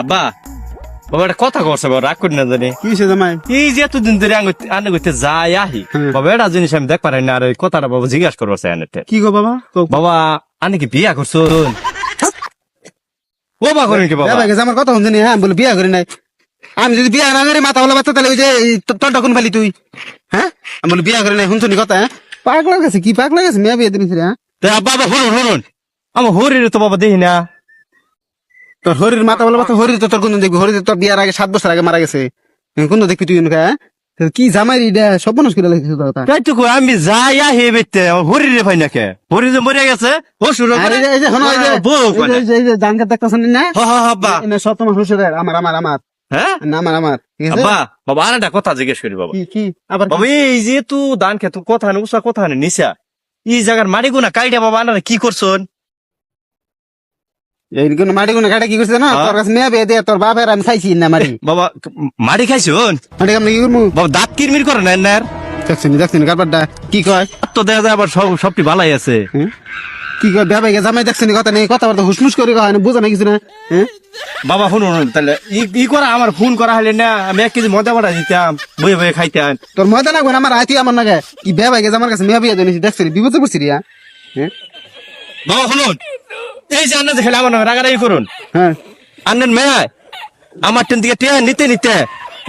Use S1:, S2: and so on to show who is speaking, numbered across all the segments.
S1: আব্বা বাবা কথা করছে বাবা রাগ করি না জানি।
S2: কি হয়েছে জামাই?
S1: এই যে এতদিন ধরে আনে করতে যাই আহি
S2: হ্যাঁ।
S1: বাবা এটা জিনিস আমি দেখ পারি না আর ওই কথাটা বাবা জিজ্ঞাসা করব আনেতে
S2: কি গো বাবা?
S1: বাবা আনে কি বিয়া করছ ও বা করেন কি বাবা?
S2: আমার কথা শুনছি হ্যাঁ বলে বিয়া করি নাই। আমি যদি বিয়া না করি মাথা বলা বাচ্চা তাহলে ওই যে তোর তখন ফেলি তুই। হ্যাঁ? আমি বলে বিয়া করি নাই শুনছি কথা হ্যাঁ? পাগলা গেছে কি পাগলা গেছে মেয়ে বিয়ে দিনিস রে হ্যাঁ?
S1: আব্বা আব্বা শুনুন শুনুন। আমার হরির তো বাবা দেখি না।
S2: তোর হরির মাথা বলা বাচ্চা হরির তো তোর কোন দেখবি? হরির তোর বিয়ার আগে সাত বছর আগে মারা গেছে। কোন দেখবি তুই এনকা, হ্যাঁ? কি জামাই রে সব মানুষ করে লাগছে
S1: তাই তো কই, আমি যাই আহি বেতে হরির রে ভাই নাকে? হরি যে মরে গেছে ও শুরু
S2: আর এই যে- শোনো, এই যে-
S1: বউ
S2: এই যে- খেত দেখতেছেন না?
S1: হ হ হ,
S2: এনে সব তোমার শ্বশুরের আমার আমার আমার।
S1: হ্যাঁ?
S2: না আমার আমার ঠিক আছে?
S1: আব্বা বাবা আর কথা জিজ্ঞেস করি বাবা।
S2: কি কি? আবার?
S1: বাবা এই যে তু দান খেত কথা নে উষা কথা নে নিশা এই জায়গার মারি গুনা কাইটা বাবা আনারা কি করছন?
S2: মাটি কোন কাটা কি করছে না
S1: হ্যাঁ।
S2: তোর কাছে মেয়ে বিয়ে দিয়ে তোর বাপের আমি খাইছি না মারি
S1: বাবা
S2: মাটি কি করব?
S1: বাবা দাঁত কিরমির করে না এনার?
S2: দেখছেন দেখছেন কারবারটা কি কয়?
S1: তো দেখা যায় আবার সব সবটি ভালাই আছে।
S2: হ্যাঁ? কি কয় জামাই দেখছেন কথা নেই কথা বলতে হুসমুস করে কয় না বুঝা না কিছু না হ্যাঁ?
S1: বাবা শুনুন তাহলে ই- ই করা আমার ফোন করা হলে না আমি এক কেজি মজা বাড়া দিতাম বয়ে বয়ে খাইতাম।
S2: তোর মজা না আমার আইতি আমার নাগে। কি বিয়া ভাই আমার কাছে মেয়ে বিয়ে দিয়ে দেখছেন বিপদে পড়ছি রিয়া
S1: বাবা শুনুন এই যে আন্না দেখলে আমার নামে রাগারাগি করুন।
S2: হ্যাঁ।
S1: আন্নের মেয়ে আমার টেন থেকে টেয়া নিতে নিতে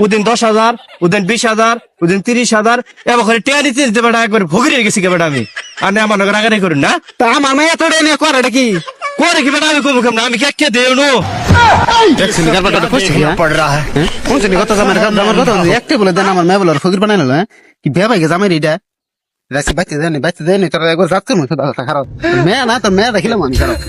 S1: ওদিন দশ হাজার ওদিন বিশ হাজার ওদিন তিরিশ হাজার এবার টেয়া নিতে নিতে বেটা একবার ভগিয়ে গেছি কে বেটা আমি। আর আমার নামে রাগারাগি করুন না?
S2: তা আমার মেয়ে তোরে নিয়ে করে এটা কি?
S1: করে কি বেটা আমি কমু কেমন আমি কে কে দেও নো?
S2: আমার বলে দেন আমার মেয়ে বলে ফকির বানাই নিল হ্যাঁ? কি বিয়া ভাই জামাই রিটা রাখছি বাচ্চা দেয়নি বাচ্চা দেয়নি তোর একবার রাত করব খারাপ মেয়ে না তোর মেয়ে রাখিলাম আমি খারাপ